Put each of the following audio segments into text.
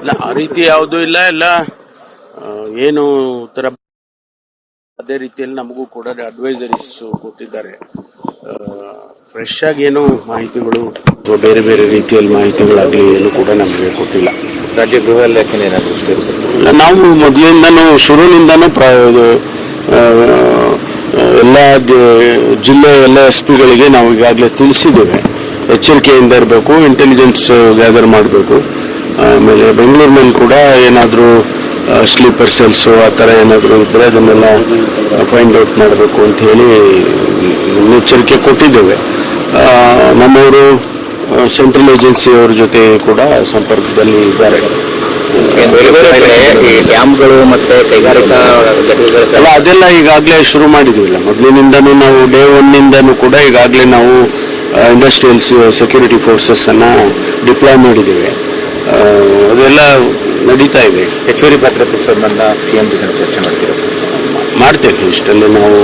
ಇಲ್ಲ ಆ ರೀತಿ ಯಾವುದೂ ಇಲ್ಲ ಎಲ್ಲ ಆ, ಏನು ಉತ್ತರ ಅದೇ ರೀತಿಯಲ್ಲಿ ನಮಗೂ ಕೂಡ ಅಡ್ವೈಸರೀಸ್ ಕೊಟ್ಟಿದ್ದಾರೆ. ಫ್ರೆಶ್ ಆಗಿ ಏನು ಮಾಹಿತಿಗಳು ಬೇರೆ ಬೇರೆ ರೀತಿಯಲ್ಲಿ ಮಾಹಿತಿಗಳಾಗಲಿ ಏನು ಕೂಡ ನಮಗೆ ಕೊಟ್ಟಿಲ್ಲ. ರಾಜ್ಯ ಗೃಹ ಇಲಾಖೆ ಇಲ್ಲ, ನಾವು ಮೊದಲಿಂದನೂ ಶುರುವಿನಿಂದನೂ ಎಲ್ಲ ಜಿಲ್ಲೆ ಎಲ್ಲ ಎಸ್ ಪಿಗಳಿಗೆ ನಾವು ಈಗಾಗಲೇ ತಿಳಿಸಿದ್ದೇವೆ. ಎಚ್ಚರಿಕೆಯಿಂದ ಇರಬೇಕು ಇಂಟೆಲಿಜೆನ್ಸ್ ಗ್ಯಾದರ್ ಮಾಡಬೇಕು. ಆಮೇಲೆ ಬೆಂಗಳೂರಿನಲ್ಲಿ ಕೂಡ ಏನಾದರೂ ಸ್ಲೀಪರ್ ಸೆಲ್ಸು ಆ ಥರ ಏನಾದರೂ ಇದ್ದರೆ ಅದನ್ನೆಲ್ಲ ಫೈಂಡ್ ಔಟ್ ಮಾಡಬೇಕು ಅಂತ ಹೇಳಿ ಮುನ್ನೆಚ್ಚರಿಕೆ ಕೊಟ್ಟಿದ್ದೇವೆ. ನಮ್ಮವರು ಸೆಂಟ್ರಲ್ ಏಜೆನ್ಸಿಯವ್ರ ಜೊತೆ ಕೂಡ ಸಂಪರ್ಕದಲ್ಲಿ ಇದ್ದಾರೆ. ಬೇರೆ ಬೇರೆ ಕಡೆ ಈ ಡ್ಯಾಮ್ಗಳು ಮತ್ತೆ ಕೈಗಾರಿಕಾ ಅಲ್ಲ ಅದೆಲ್ಲ ಈಗಾಗಲೇ ಶುರು ಮಾಡಿದ್ವಿಲ್ಲ ಮೊದಲಿನಿಂದನೂ ನಾವು ಡೇ ಒನ್ನಿಂದನೂ ಕೂಡ ಈಗಾಗಲೇ ನಾವು ಇಂಡಸ್ಟ್ರಿಯಲ್ಸ್ ಸೆಕ್ಯೂರಿಟಿ ಫೋರ್ಸಸ್ ಅನ್ನ ಡಿಪ್ಲಾಯ್ ಮಾಡಿದ್ದೇವೆ. ಅದೆಲ್ಲ ನಡೀತಾ ಇದೆ. ಹೆಚ್ಚುವರಿ ಭದ್ರತೆ ಸಂಬಂಧ ಸಿಎಂ ಜೊತೆ ಚರ್ಚೆ ಮಾಡ್ತೀರಾ ಸರ್? ಮಾಡ್ತೇವೆ. ಇಷ್ಟಲ್ಲಿ ನಾವು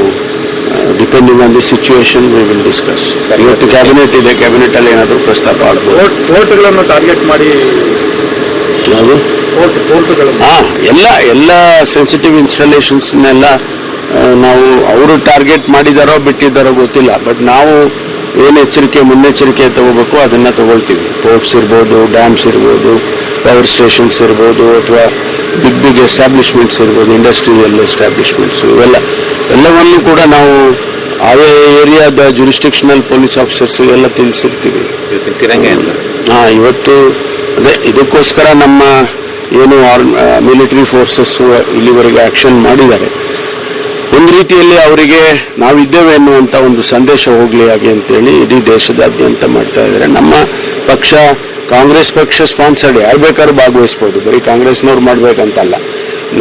depending on the situation we will discuss ಇವತ್ತು ಕ್ಯಾಬಿನೆಟ್ ಇದೆ ಕ್ಯಾಬಿನೆಟ್ ಅಲ್ಲಿ ಏನಾದರೂ ಪ್ರಸ್ತಾಪ ಆಗ್ಬೋದು. ಟಾರ್ಗೆಟ್ ಮಾಡಿ. ಯಾವುದು? ಹಾ ಎಲ್ಲ ಎಲ್ಲ ಸೆನ್ಸಿಟಿವ್ ಇನ್ಸ್ಟಾಲೇಷನ್ಸ್ನೆಲ್ಲ ನಾವು ಅವರು ಟಾರ್ಗೆಟ್ ಮಾಡಿದಾರೋ ಬಿಟ್ಟಿದ್ದಾರೋ ಗೊತ್ತಿಲ್ಲ. ಬಟ್ ನಾವು ಏನು ಎಚ್ಚರಿಕೆ ಮುನ್ನೆಚ್ಚರಿಕೆ ತಗೋಬೇಕು ಅದನ್ನು ತಗೊಳ್ತೀವಿ. ಪೋರ್ಟ್ಸ್ ಇರ್ಬೋದು ಡ್ಯಾಮ್ಸ್ ಇರ್ಬೋದು ಪವರ್ ಸ್ಟೇಷನ್ಸ್ ಇರ್ಬೋದು ಅಥವಾ ಬಿಗ್ ಬಿಗ್ ಎಸ್ಟಾಬ್ಲಿಷ್ಮೆಂಟ್ಸ್ ಇರ್ಬೋದು ಇಂಡಸ್ಟ್ರಿಯಲ್ ಎಸ್ಟಾಬ್ಲಿಷ್ಮೆಂಟ್ಸ್ ಇವೆಲ್ಲ. ಎಲ್ಲವನ್ನೂ ಕೂಡ ನಾವು ಆಯಾ ಏರಿಯಾದ ಜುರಿಸ್ಟಿಕ್ಷನಲ್ ಪೊಲೀಸ್ ಆಫೀಸರ್ಸ್ ಎಲ್ಲ ತಿಳಿಸಿರ್ತೀವಿ. ಹಾಂ ಇವತ್ತು ಅದೇ ಇದಕ್ಕೋಸ್ಕರ ನಮ್ಮ ಏನು ಮಿಲಿಟರಿ ಫೋರ್ಸಸ್ ಇಲ್ಲಿವರೆಗೆ ಆಕ್ಷನ್ ಮಾಡಿದ್ದಾರೆ. ಒಂದು ರೀತಿಯಲ್ಲಿ ಅವರಿಗೆ ನಾವಿದ್ದೇವೆ ಎನ್ನುವಂತ ಒಂದು ಸಂದೇಶ ಹೋಗ್ಲಿ ಹಾಗೆ ಅಂತೇಳಿ ಇಡೀ ದೇಶದಾದ್ಯಂತ ಮಾಡ್ತಾ ಇದ್ದಾರೆ. ನಮ್ಮ ಪಕ್ಷ, ಕಾಂಗ್ರೆಸ್ ಪಕ್ಷ ಸ್ಪಾನ್ಸರ್ಡ್, ಯಾರು ಬೇಕಾದ್ರೂ ಭಾಗವಹಿಸ್ಬೋದು. ಬರೀ ಕಾಂಗ್ರೆಸ್ನವ್ರು ಮಾಡ್ಬೇಕಂತಲ್ಲ.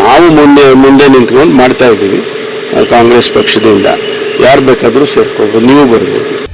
ನಾವು ಮುಂದೆ ಮುಂದೆ ನಿಂತ್ಕೊಂಡು ಮಾಡ್ತಾ ಇದ್ದೀವಿ ಕಾಂಗ್ರೆಸ್ ಪಕ್ಷದಿಂದ. ಯಾರು ಬೇಕಾದರೂ ಸೇರ್ಕೋಬಹುದು ನೀವು ಬರ್ಬೋದು.